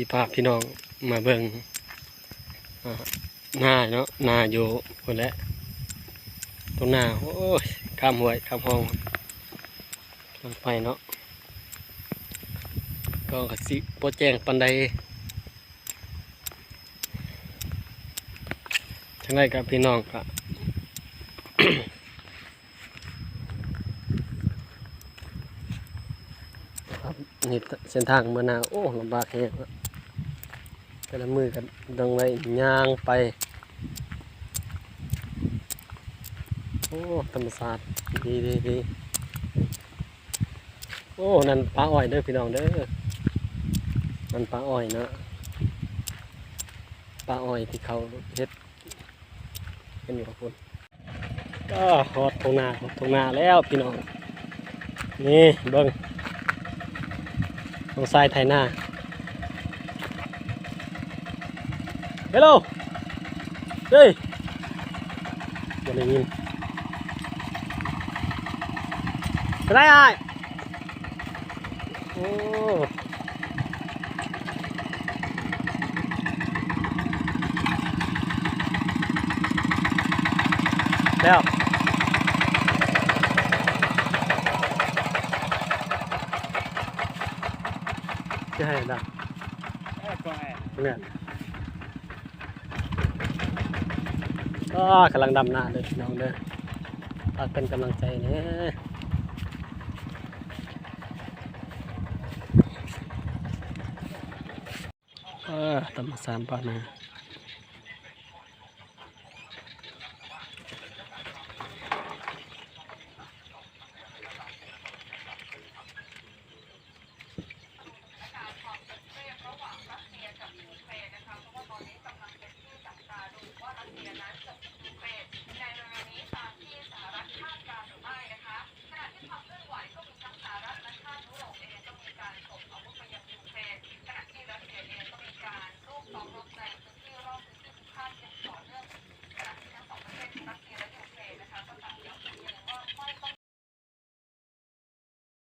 ที่พาพพี่น้องมาเบิ่งหน้าเนาะหน้าอยู่คนละตรงหน้าโอ้ยข้ามห้วยข้ามห้องลงไปเนาะก็กสิโปแจ้งปันใดจังไรกับพี่น้องก็ครับนี่เส้นทางเมื่อนาโอ้ลำบากแฮง แต่ละมือกันดังไรย่างไป โอ้ธรรมศาสตร์ดีดีดีโอ้ นั่นปลาอ้อยเด้อพี่น้องเด้อนั่นปลาอ้อยนะปลาอ้อยที่เขาเฮ็ดเป็นอยู่กับคนก็ฮอดตรงนาฮอดตรงนาแล้วพี่น้อง นี่เบิ้งตรงซ้ายไทยหน้า เฮลโลเฮ้ยบ่ได้ยินไปได้อ้ายโอ้แล้วจะให้ดัง เนี่ย ก็กำลังดำนาเลยพี่น้องเด้อฝากเป็นกำลังใจเนี่ยเออตำมาสามปานนะ